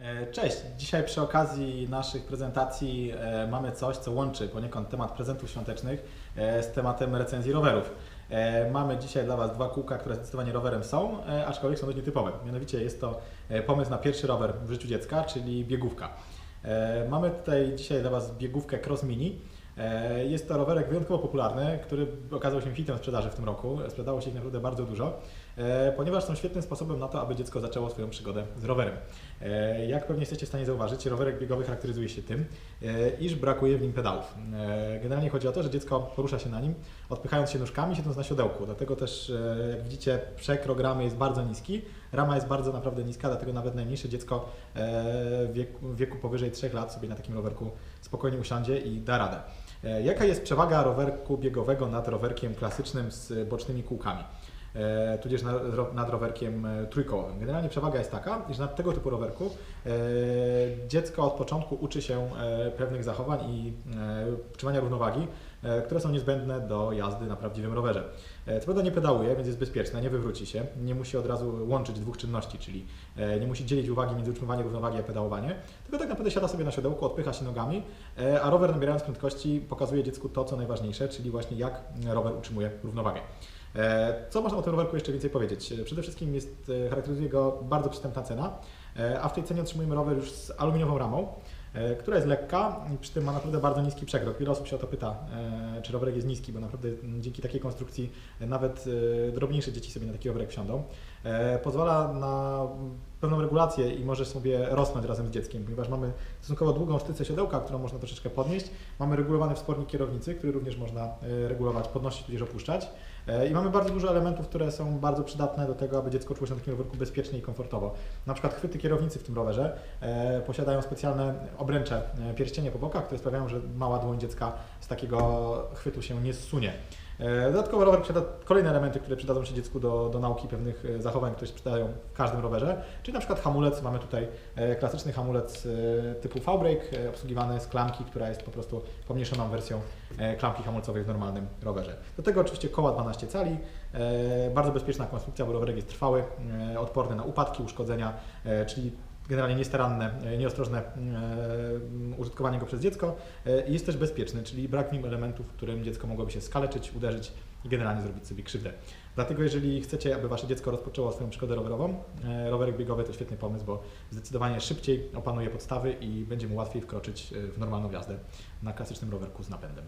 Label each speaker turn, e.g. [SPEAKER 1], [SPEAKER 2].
[SPEAKER 1] E, Cześć! Dzisiaj przy okazji naszych prezentacji e, mamy coś, co łączy poniekąd temat prezentów świątecznych e, z tematem recenzji rowerów. Mamy dzisiaj dla Was dwa kółka, które zdecydowanie rowerem są, aczkolwiek są dość nietypowe. Mianowicie jest to pomysł na pierwszy rower w życiu dziecka, czyli biegówka. Mamy tutaj dzisiaj dla Was biegówkę Cross Mini. E, Jest to rowerek wyjątkowo popularny, który okazał się hitem sprzedaży w tym roku. Sprzedało się ich naprawdę bardzo dużo, e, ponieważ są świetnym sposobem na to, aby dziecko zaczęło swoją przygodę z rowerem. E, Jak pewnie jesteście w stanie zauważyć, rowerek biegowy charakteryzuje się tym, iż brakuje w nim pedałów. Generalnie chodzi o to, że dziecko porusza się na nim, odpychając się nóżkami, siedząc na siodełku. Dlatego też, jak widzicie, przekrój ramy jest bardzo niski, rama jest bardzo naprawdę niska, dlatego nawet najmniejsze dziecko e, w wieku, wieku powyżej 3 lat sobie na takim rowerku spokojnie usiądzie i da radę. E, Jaka jest przewaga rowerku biegowego nad rowerkiem klasycznym z bocznymi kółkami? E, tudzież nad, ro- nad rowerkiem e, trójkołowym. Generalnie przewaga jest taka, iż na tego typu rowerku e, dziecko od początku uczy się pewnych zachowań i utrzymania równowagi, które są niezbędne do jazdy na prawdziwym rowerze. Co prawda nie pedałuje, więc jest bezpieczne, nie wywróci się, nie musi od razu łączyć dwóch czynności, czyli nie musi dzielić uwagi między utrzymywaniem równowagi a pedałowanie, tylko tak naprawdę siada sobie na siodełku, odpycha się nogami, a rower nabierając prędkości pokazuje dziecku to, co najważniejsze, czyli właśnie jak rower utrzymuje równowagę. E, Co można o tym rowerku jeszcze więcej powiedzieć? E, Przede wszystkim jest, e, charakteryzuje go bardzo przystępna cena, a w tej cenie otrzymujemy rower już z aluminiową ramą, która jest lekka i przy tym ma naprawdę bardzo niski przekrok. Wiele osób się o to pyta, czy rowerek jest niski, bo naprawdę dzięki takiej konstrukcji nawet drobniejsze dzieci sobie na taki rowerek wsiądą. Pozwala na pewną regulację i możesz sobie rosnąć razem z dzieckiem, ponieważ mamy stosunkowo długą sztycę siodełka, którą można troszeczkę podnieść. Mamy regulowany wspornik kierownicy, który również można e, regulować, podnosić tudzież opuszczać. E, I mamy bardzo dużo elementów, które są bardzo przydatne do tego, aby dziecko czuło się na takim rowerku bezpiecznie i komfortowo. Na przykład chwyty kierownicy w tym rowerze e, posiadają specjalne obręcze, pierścienie po bokach, które sprawiają, że mała dłoń dziecka z takiego chwytu się nie zsunie. E, Dodatkowo rower posiada kolejne elementy, które przydadzą się dziecku do, do nauki pewnych e, zachowań, które się przydają w każdym rowerze, czyli na przykład hamulec. Mamy tutaj e, klasyczny hamulec typu V-brake, obsługiwany z klamki, która jest po prostu pomniejszoną wersją klamki hamulcowej w normalnym rowerze. Do tego oczywiście koła 12 cali, bardzo bezpieczna konstrukcja, bo rowerek jest trwały, odporny na upadki, uszkodzenia, czyli generalnie niestaranne, e, nieostrożne e, użytkowanie go przez dziecko e, i jest też bezpieczny, czyli brak w nim elementów, którym dziecko mogłoby się skaleczyć, uderzyć i generalnie zrobić sobie krzywdę. Dlatego jeżeli chcecie, aby Wasze dziecko rozpoczęło swoją przygodę rowerową, rowerek biegowy to świetny pomysł, bo zdecydowanie szybciej opanuje podstawy i będzie mu łatwiej wkroczyć w normalną jazdę na klasycznym rowerku z napędem.